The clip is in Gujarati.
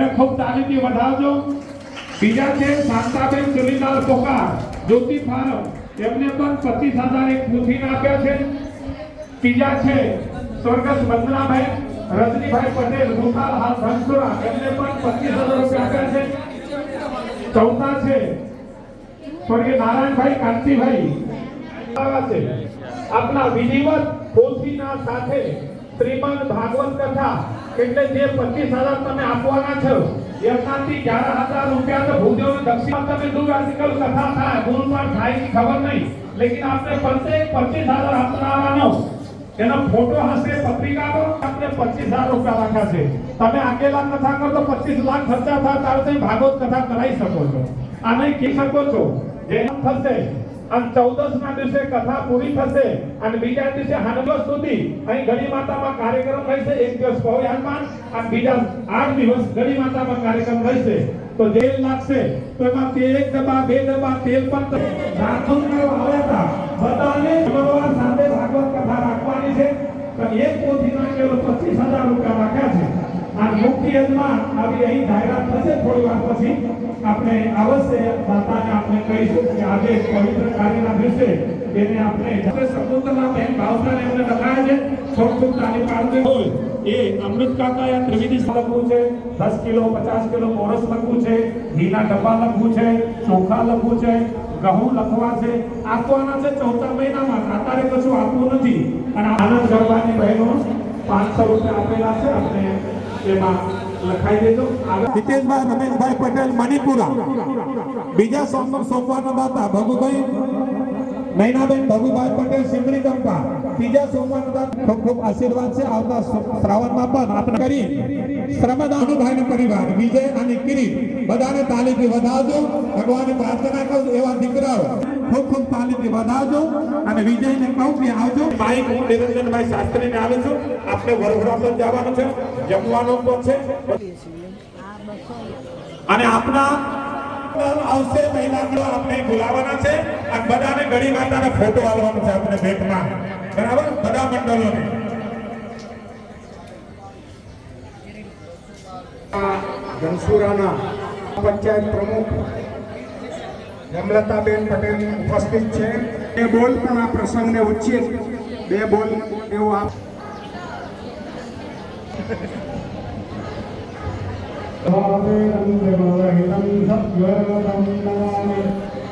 ખૂબ તાલીમથી વધારજો બીજા છે શાંતાબેન ચુલીલાલ કોકાર જ્યોતિ ફાર્મ. એમને પણ પચીસ હજાર એક મુઠ્ઠીના આપ્યા છે. ત્રીજા છે સ્વર્ગસ્થ વંદનાભાઈ રજનીભાઈ પટેલ, રૂપાલ હાલ ધનસુરા. એમને પણ પચીસ હજાર રૂપિયા આપ્યા છે. ચૌથા છે સ્વર્ગીય નારાયણભાઈ કાંતિભાઈ. આપના વિધિવત ખોસીના સાથે શ્રીમદ ભાગવત કથા, એટલે જે પચીસ હજાર તમે આપવાના છો એમનાથી ગ્યાર હજાર રૂપિયા તો ભૂદેવ દક્ષિણ તમે દૂર કથા થાય મૂળ થાય કે ખબર નહીં. લેકિન આપણે પ્રત્યેક પચીસ હજાર આપનારાનો. એનો ફોટો હશે, પત્રિકાનો, આપણે પચીસ હજાર રૂપિયા રાખ્યા છે. તમે આગેલા કથા કરો તો પચીસ લાખ ખર્ચા થાય ત્યારે તમે ભાગવત કથા કરાવી શકો છો. આ નહીં કહી શકો છો જે થશે અને ચૌદસ ના દિવસે કથા પૂરી થશે અને બીજા દિવસે હનુમત સુધી અહીં ગળી માતામાં કાર્યક્રમ રહેશે. એક દિવસ પૌયાનમાં અને બીજા આઠ દિવસ ગળી માતામાં કાર્યક્રમ રહેશે. તો તેલ લાગશે. તો એમાં તે એક ડબ્બા, બે ડબ્બા તેલ પણ કરવા આવ્યા હતા બધાને ભગવાન સાથે ભાગવત કથા રાખવાની છે. એક પોથીના કેવળ પચીસ હજાર રૂપિયા રાખ્યા છે. અને મુખ્ય આવી અહીં જાહેરાત થશે થોડી વાર પછી. આપણે અવશ્ય દાતાને આપણે કહીશું કે આજે પવિત્ર કાર્યના દિવસે એને આપણે શકુંતલા બહેન ભાવસાને એમને લખાયા છે. ખૂબ ખૂબ પાડજો હોય એ અમૃત કાકા યા ત્રિવેદી લખવું છે, દસ કિલો, પચાસ કિલો કોરસ લખવું છે, ઘીના ડબ્બા લખવું છે, ચોખા લખવું છે, ઘઉં લખવા છે. આપવાના છે ચૌથા મહિનામાં અત્યારે કશું આપવું નથી. અને આનંદ ગરબાની બહેનો પાંચસો રૂપિયા આપેલા છે. આપણે એમાં હિતેશભાઈ રમેશભાઈ પટેલ મણિપુરા. બીજા સોમવાર સોમવારના દાતા ભગુભાઈ નૈનાબેન ભગુભાઈ પટેલ સિમરી કંપા. ત્રીજા સોમવાર ખૂબ ખૂબ આશીર્વાદ છે. આવતા શ્રાવણમાં પણ આપણે કરી શ્રમદાનુભાઈનો પરિવાર વિજય અને કિરીટ બધાને તાલીમથી વધારજો ભગવાનને પ્રાર્થના કરું એવા દીકરાઓ. ખૂબ ખૂબ તાલીમથી વધારજો અને વિજયને કહું કે આવજો. ભાઈ હું નિરંજનભાઈ શાસ્ત્રીને આવે છું. આપણે વડોદરા પર જવાનું છે. જમવાનું પણ છે. અને આપના આવશે મહિલા આપણે બોલાવવાના છે. અને બધાને ગળી માતાનો ફોટો આવવાનો છે આપણે ભેટમાં. બરાબર? બધા મંડળોને ધનસુરાના પંચાયત પ્રમુખ જમલતાબેન પટેલ ઉપસ્થિત છે. બે બોલ પણ આ પ્રસંગને ઉચ્ચિત. બે બોલ એવું આપ Thank you.